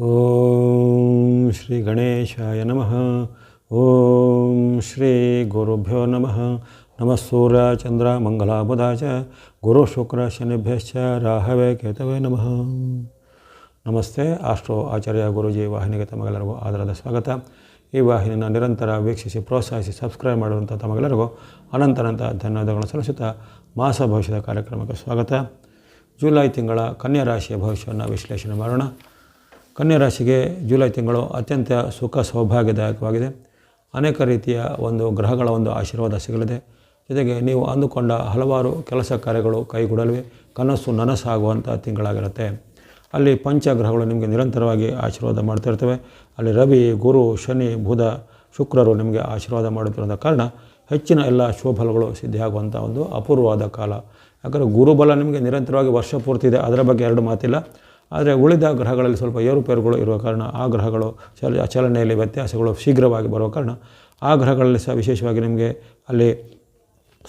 ಓಂ ಶ್ರೀ ಗಣೇಶಾಯ ನಮಃ. ಓಂ ಶ್ರೀ ಗುರುಭ್ಯೋ ನಮಃ. ನಮಃ ಸೂರ್ಯ ಚಂದ್ರ ಮಂಗಲಾಬುಧ ಚ. ಗುರು ಶುಕ್ರ ಶನಿಭ್ಯಶ್ಚ ರಾಹವೇ ಕೇತವೇ ನಮಃ. ನಮಸ್ತೆ, ಆಸ್ಟ್ರೋ ಆಚಾರ್ಯ ಗುರುಜಿ, ವಾಹಿನಿಗೆ ತಮಗೆಲ್ಲರಿಗೂ ಆದರದ ಸ್ವಾಗತ. ಈ ವಾಹಿನಿಯನ್ನು ನಿರಂತರ ವೀಕ್ಷಿಸಿ, ಪ್ರೋತ್ಸಾಹಿಸಿ, ಸಬ್ಸ್ಕ್ರೈಬ್ ಮಾಡುವಂಥ ತಮಗೆಲ್ಲರಿಗೂ ಅನಂತನಂತ ಧನ್ಯವಾದಗಳನ್ನು ಸಲ್ಲಿಸುತ್ತಾ ಮಾಸ ಭವಿಷ್ಯದ ಕಾರ್ಯಕ್ರಮಕ್ಕೆ ಸ್ವಾಗತ. ಜುಲೈ ತಿಂಗಳ ಕನ್ಯಾ ರಾಶಿಯ ಭವಿಷ್ಯವನ್ನು ವಿಶ್ಲೇಷಣೆ ಮಾಡೋಣ. ಕನ್ಯಾ ರಾಶಿಗೆ ಜುಲೈ ತಿಂಗಳು ಅತ್ಯಂತ ಸುಖ ಸೌಭಾಗ್ಯದಾಯಕವಾಗಿದೆ. ಅನೇಕ ರೀತಿಯ ಒಂದು ಗ್ರಹಗಳ ಒಂದು ಆಶೀರ್ವಾದ ಸಿಗಲಿದೆ. ಜೊತೆಗೆ ನೀವು ಅಂದುಕೊಂಡ ಹಲವಾರು ಕೆಲಸ ಕಾರ್ಯಗಳು ಕೈಗೂಡಲಿವೆ. ಕನಸು ನನಸಾಗುವಂಥ ತಿಂಗಳಾಗಿರುತ್ತೆ. ಅಲ್ಲಿ ಪಂಚಗ್ರಹಗಳು ನಿಮಗೆ ನಿರಂತರವಾಗಿ ಆಶೀರ್ವಾದ ಮಾಡ್ತಿರ್ತವೆ ಅಲ್ಲಿ ರವಿ, ಗುರು, ಶನಿ, ಬುಧ, ಶುಕ್ರರು ನಿಮಗೆ ಆಶೀರ್ವಾದ ಮಾಡುತ್ತಿರುವ ಕಾರಣ ಹೆಚ್ಚಿನ ಎಲ್ಲ ಶುಭಫಲಗಳು ಸಿದ್ಧಿಯಾಗುವಂಥ ಒಂದು ಅಪೂರ್ವವಾದ ಕಾಲ. ಯಾಕಂದರೆ ಗುರುಬಲ ನಿಮಗೆ ನಿರಂತರವಾಗಿ ವರ್ಷ ಪೂರ್ತಿ ಇದೆ ಅದರ ಬಗ್ಗೆ ಎರಡು ಮಾತಿಲ್ಲ. ಆದರೆ ಉಳಿದ ಗ್ರಹಗಳಲ್ಲಿ ಸ್ವಲ್ಪ ಏರುಪೇರುಗಳು ಇರುವ ಕಾರಣ ಆ ಗ್ರಹಗಳು ಚಲ, ಚಲನೆಯಲ್ಲಿ ವ್ಯತ್ಯಾಸಗಳು ಶೀಘ್ರವಾಗಿ ಬರುವ ಕಾರಣ ಆ ಗ್ರಹಗಳಲ್ಲಿ ಸಹ ವಿಶೇಷವಾಗಿ ನಿಮಗೆ ಅಲ್ಲಿ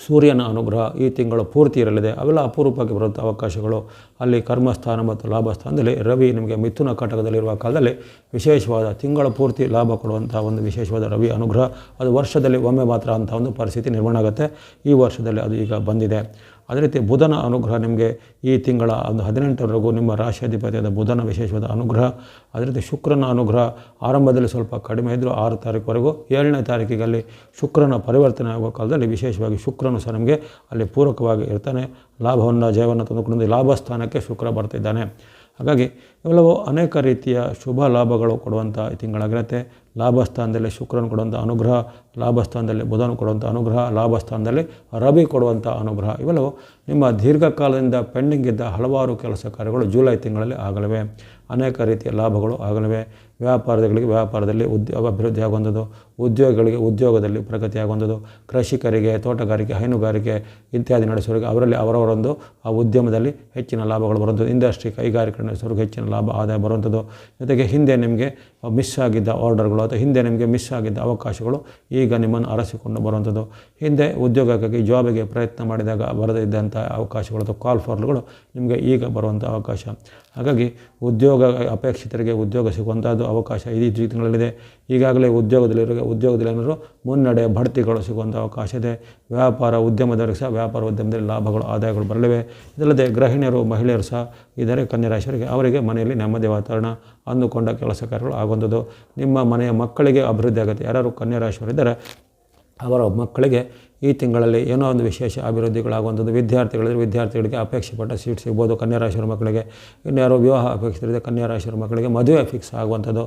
ಸೂರ್ಯನ ಅನುಗ್ರಹ ಈ ತಿಂಗಳು ಪೂರ್ತಿ ಇರಲಿದೆ ಅವೆಲ್ಲ ಅಪರೂಪಕ್ಕೆ ಬರುವಂಥ ಅವಕಾಶಗಳು. ಅಲ್ಲಿ ಕರ್ಮಸ್ಥಾನ ಮತ್ತು ಲಾಭಸ್ಥಾನದಲ್ಲಿ ರವಿ ನಿಮಗೆ ಮಿಥುನ ಕಟಕದಲ್ಲಿರುವ ಕಾಲದಲ್ಲಿ ವಿಶೇಷವಾದ ತಿಂಗಳ ಪೂರ್ತಿ ಲಾಭ ಕೊಡುವಂಥ ಒಂದು ವಿಶೇಷವಾದ ರವಿ ಅನುಗ್ರಹ. ಅದು ವರ್ಷದಲ್ಲಿ ಒಮ್ಮೆ ಮಾತ್ರ ಅಂತ ಒಂದು ಪರಿಸ್ಥಿತಿ ನಿರ್ಮಾಣ ಆಗುತ್ತೆ. ಈ ವರ್ಷದಲ್ಲಿ ಅದು ಈಗ ಬಂದಿದೆ. ಅದೇ ರೀತಿ ಬುಧನ ಅನುಗ್ರಹ ನಿಮಗೆ ಈ ತಿಂಗಳ ಒಂದು ಹದಿನೆಂಟರವರೆಗೂ ನಿಮ್ಮ ರಾಶಿಯಾಧಿಪತಿಯಾದ ಬುಧನ ವಿಶೇಷವಾದ ಅನುಗ್ರಹ. ಅದೇ ರೀತಿ ಶುಕ್ರನ ಅನುಗ್ರಹ ಆರಂಭದಲ್ಲಿ ಸ್ವಲ್ಪ ಕಡಿಮೆ ಇದ್ದರೂ ಆರು ತಾರೀಕುವರೆಗೂ ಏಳನೇ ತಾರೀಕಿಗೆ ಅಲ್ಲಿ ಶುಕ್ರನ ಪರಿವರ್ತನೆ ಆಗುವ ಕಾಲದಲ್ಲಿ ವಿಶೇಷವಾಗಿ ಶುಕ್ರನು ಸಹ ನಮಗೆ ಅಲ್ಲಿ ಪೂರಕವಾಗಿ ಇರ್ತಾನೆ. ಲಾಭವನ್ನು, ಜಯವನ್ನು ತಂದುಕೊಂಡು ಲಾಭ ಸ್ಥಾನಕ್ಕೆ ಶುಕ್ರ ಬರ್ತಿದ್ದಾನೆ ಹಾಗಾಗಿ ಇವೆಲ್ಲವೂ ಅನೇಕ ರೀತಿಯ ಶುಭ ಲಾಭಗಳು ಕೊಡುವಂಥ ತಿಂಗಳಾಗಿರುತ್ತೆ ಲಾಭಸ್ಥಾನದಲ್ಲಿ ಶುಕ್ರನು ಕೊಡುವಂಥ ಅನುಗ್ರಹ ಲಾಭಸ್ಥಾನದಲ್ಲಿ ಬುಧನ ಕೊಡುವಂಥ ಅನುಗ್ರಹ ಲಾಭಸ್ಥಾನದಲ್ಲಿ ರವಿ ಕೊಡುವಂಥ ಅನುಗ್ರಹ. ಇವೆಲ್ಲವೂ ನಿಮ್ಮ ದೀರ್ಘಕಾಲದಿಂದ ಪೆಂಡಿಂಗ್ ಇದ್ದ ಹಲವಾರು ಕೆಲಸ ಕಾರ್ಯಗಳು ಜುಲೈ ತಿಂಗಳಲ್ಲಿ ಆಗಲಿವೆ. ಅನೇಕ ರೀತಿಯ ಲಾಭಗಳು ಆಗಲಿವೆ. ವ್ಯಾಪಾರಗಳಿಗೆ ವ್ಯಾಪಾರದಲ್ಲಿ ಉದ್ಯೋಗ ಅಭಿವೃದ್ಧಿ ಆಗುವಂಥದ್ದು ಉದ್ಯೋಗಿಗಳಿಗೆ, ಉದ್ಯೋಗದಲ್ಲಿ ಪ್ರಗತಿಯಾಗುವಂಥದ್ದು. ಕೃಷಿಕರಿಗೆ, ತೋಟಗಾರಿಕೆ, ಹೈನುಗಾರಿಕೆ ಇತ್ಯಾದಿ ನಡೆಸೋರಿಗೆ ಅವರಲ್ಲಿ ಅವರವರೊಂದು ಆ ಉದ್ಯಮದಲ್ಲಿ ಹೆಚ್ಚಿನ ಲಾಭಗಳು ಬರುವಂಥದ್ದು. ಇಂಡಸ್ಟ್ರಿ ಕೈಗಾರಿಕೆ ನಡೆಸುವವರಿಗೆ ಹೆಚ್ಚಿನ ಲಾಭ, ಆದಾಯ ಬರುವಂಥದ್ದು. ಜೊತೆಗೆ ಹಿಂದೆ ನಿಮಗೆ ಮಿಸ್ ಆಗಿದ್ದ ಆರ್ಡರ್ಗಳು ಅಥವಾ ಹಿಂದೆ ನಿಮಗೆ ಮಿಸ್ ಆಗಿದ್ದ ಅವಕಾಶಗಳು ಈಗ ನಿಮ್ಮನ್ನು ಅರಸಿಕೊಂಡು ಬರುವಂಥದ್ದು. ಹಿಂದೆ ಉದ್ಯೋಗಕ್ಕಾಗಿ ಜಾಬಿಗೆ ಪ್ರಯತ್ನ ಮಾಡಿದಾಗ ಬರದೇ ಇದ್ದಂಥ ಅವಕಾಶಗಳು ಅಥವಾ ಕಾಲ್ ಫಾರ್ಲ್ಗಳು ನಿಮಗೆ ಈಗ ಬರುವಂಥ ಅವಕಾಶ. ಹಾಗಾಗಿ ಉದ್ಯೋಗ ಅಪೇಕ್ಷಿತರಿಗೆ ಉದ್ಯೋಗ ಸಿಗುವಂಥದ್ದು ಅವಕಾಶ ಈ ತಿಂಗಳಲ್ಲಿದೆ ಈಗಾಗಲೇ ಉದ್ಯೋಗದಲ್ಲಿರೋ ಉದ್ಯೋಗದಲ್ಲಿ ಏನಾದರೂ ಮುನ್ನಡೆ, ಬಡ್ತಿಗಳು ಸಿಗುವಂಥ ಅವಕಾಶ ಇದೆ. ವ್ಯಾಪಾರ ಉದ್ಯಮದವರಿಗೆ ಸಹ ವ್ಯಾಪಾರ ಉದ್ಯಮದಲ್ಲಿ ಲಾಭಗಳು, ಆದಾಯಗಳು ಬರಲಿವೆ. ಇದಲ್ಲದೆ ಗೃಹಿಣಿಯರು, ಮಹಿಳೆಯರು ಸಹ ಇದ್ದಾರೆ ಕನ್ಯಾ ರಾಶಿಯವರಿಗೆ ಅವರಿಗೆ ಮನೆಯಲ್ಲಿ ನೆಮ್ಮದಿ ವಾತಾವರಣ ಅಂದುಕೊಂಡ ಕೆಲಸ ಕಾರ್ಯಗಳು ಆಗುವಂಥದ್ದು. ನಿಮ್ಮ ಮನೆಯ ಮಕ್ಕಳಿಗೆ ಅಭಿವೃದ್ಧಿ ಆಗುತ್ತೆ. ಯಾರು ಕನ್ಯಾ ರಾಶಿಯವರಿದ್ದರೆ ಅವರ ಮಕ್ಕಳಿಗೆ ಈ ತಿಂಗಳಲ್ಲಿ ಏನೋ ಒಂದು ವಿಶೇಷ ಅಭಿವೃದ್ಧಿಗಳಾಗುವಂಥದ್ದು. ವಿದ್ಯಾರ್ಥಿಗಳಿದ್ರೆ ವಿದ್ಯಾರ್ಥಿಗಳಿಗೆ ಅಪೇಕ್ಷೆ ಪಟ್ಟ ಸೀಟ್ ಸಿಗ್ಬೋದು. ಕನ್ಯಾ ರಾಶಿಯವರ ಮಕ್ಕಳಿಗೆ ಇನ್ಯಾರೋ ವಿವಾಹ ಅಪೇಕ್ಷಿತರಿದೆ ಕನ್ಯಾ ರಾಶಿಯವರ ಮಕ್ಕಳಿಗೆ ಮದುವೆ ಫಿಕ್ಸ್ ಆಗುವಂಥದ್ದು.